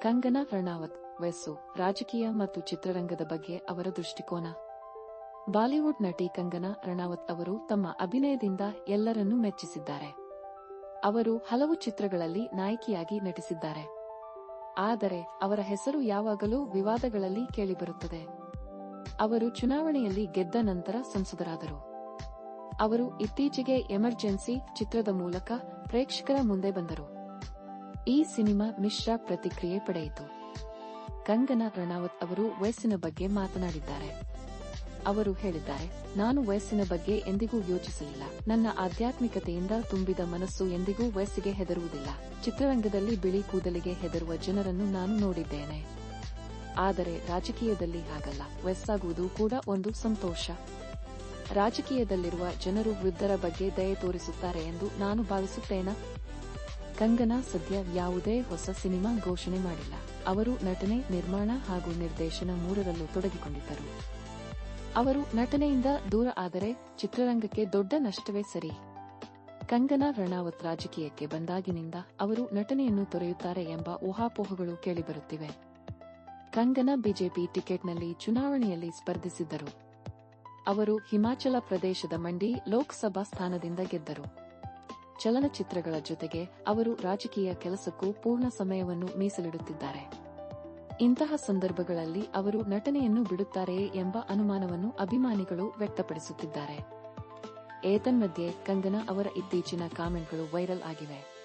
ಕಂಗನಾ ರಣಾವತ್ ವಯಸ್ಸು, ರಾಜಕೀಯ ಮತ್ತು ಚಿತ್ರರಂಗದ ಬಗ್ಗೆ ಅವರ ದೃಷ್ಟಿಕೋನ. ಬಾಲಿವುಡ್ ನಟಿ ಕಂಗನಾ ರಣಾವತ್ ಅವರು ತಮ್ಮ ಅಭಿನಯದಿಂದ ಎಲ್ಲರನ್ನೂ ಮೆಚ್ಚಿಸಿದ್ದಾರೆ. ಅವರು ಹಲವು ಚಿತ್ರಗಳಲ್ಲಿ ನಾಯಕಿಯಾಗಿ ನಟಿಸಿದ್ದಾರೆ. ಆದರೆ, ಅವರ ಹೆಸರು ಯಾವಾಗಲೂ ವಿವಾದಗಳಲ್ಲಿ ಕೇಳಿಬರುತ್ತದೆ. ಅವರು ಚುನಾವಣೆಯಲ್ಲಿ ಗೆದ್ದ ನಂತರ ಸಂಸದರಾದರು. ಅವರು ಇತ್ತೀಚೆಗೆ ಎಮರ್ಜೆನ್ಸಿ ಚಿತ್ರದ ಮೂಲಕ ಪ್ರೇಕ್ಷಕರ ಮುಂದೆ ಬಂದರು. ಈ ಸಿನಿಮಾ ಮಿಶ್ರ ಪ್ರತಿಕ್ರಿಯೆ ಪಡೆಯಿತು. ಕಂಗನಾ ರಣಾವತ್ ಅವರು ವಯಸ್ಸಿನ ಬಗ್ಗೆ ಮಾತನಾಡಿದ್ದಾರೆ. ಅವರು ಹೇಳಿದ್ದಾರೆ, ನಾನು ವಯಸ್ಸಿನ ಬಗ್ಗೆ ಎಂದಿಗೂ ಯೋಚಿಸಲಿಲ್ಲ. ನನ್ನ ಆಧ್ಯಾತ್ಮಿಕತೆಯಿಂದ ತುಂಬಿದ ಮನಸ್ಸು ಎಂದಿಗೂ ವಯಸ್ಸಿಗೆ ಹೆದರುವುದಿಲ್ಲ. ಚಿತ್ರರಂಗದಲ್ಲಿ ಬಿಳಿ ಕೂದಲಿಗೆ ಹೆದರುವ ಜನರನ್ನು ನಾನು ನೋಡಿದ್ದೇನೆ. ಆದರೆ ರಾಜಕೀಯದಲ್ಲಿ ಹಾಗಲ್ಲ. ವಯಸ್ಸಾಗುವುದು ಕೂಡ ಒಂದು ಸಂತೋಷ. ರಾಜಕೀಯದಲ್ಲಿರುವ ಜನರು ವೃದ್ಧರ ಬಗ್ಗೆ ದಯೆ ತೋರಿಸುತ್ತಾರೆ ಎಂದು ನಾನು ಭಾವಿಸುತ್ತೇನೆ? ಕಂಗನಾ ಸದ್ಯ ಯಾವುದೇ ಹೊಸ ಸಿನಿಮಾ ಘೋಷಣೆ ಮಾಡಿಲ್ಲ. ಅವರು ನಟನೆ, ನಿರ್ಮಾಣ ಹಾಗೂ ನಿರ್ದೇಶನ ಮೂರರಲ್ಲೂ ತೊಡಗಿಕೊಂಡಿದ್ದರು. ಅವರು ನಟನೆಯಿಂದ ದೂರ ಆದರೆ ಚಿತ್ರರಂಗಕ್ಕೆ ದೊಡ್ಡ ನಷ್ಟವೇ ಸರಿ. ಕಂಗನಾ ರಣಾವತ್ ರಾಜಕೀಯಕ್ಕೆ ಬಂದಾಗಿನಿಂದ ಅವರು ನಟನೆಯನ್ನು ತೊರೆಯುತ್ತಾರೆ ಎಂಬ ಊಹಾಪೋಹಗಳು ಕೇಳಿಬರುತ್ತಿವೆ. ಕಂಗನಾ ಬಿಜೆಪಿ ಟಿಕೆಟ್ನಲ್ಲಿ ಚುನಾವಣೆಯಲ್ಲಿ ಸ್ಪರ್ಧಿಸಿದ್ದರು. ಅವರು ಹಿಮಾಚಲ ಪ್ರದೇಶದ ಮಂಡಿ ಲೋಕಸಭಾ ಸ್ಥಾನದಿಂದ ಗೆದ್ದರು. ಚಲನಚಿತ್ರಗಳ ಜೊತೆಗೆ ಅವರು ರಾಜಕೀಯ ಕೆಲಸಕ್ಕೂ ಪೂರ್ಣ ಸಮಯವನ್ನು ಮೀಸಲಿಡುತ್ತಿದ್ದಾರೆ. ಇಂತಹ ಸಂದರ್ಭಗಳಲ್ಲಿ ಅವರು ನಟನೆಯನ್ನು ಬಿಡುತ್ತಾರೆಯೇ ಎಂಬ ಅನುಮಾನವನ್ನು ಅಭಿಮಾನಿಗಳು ವ್ಯಕ್ತಪಡಿಸುತ್ತಿದ್ದಾರೆ. ಏತನ್ಮಧ್ಯೆ ಕಂಗನಾ ಅವರ ಇತ್ತೀಚಿನ ಕಾಮೆಂಟ್ಗಳು ವೈರಲ್ ಆಗಿವೆ.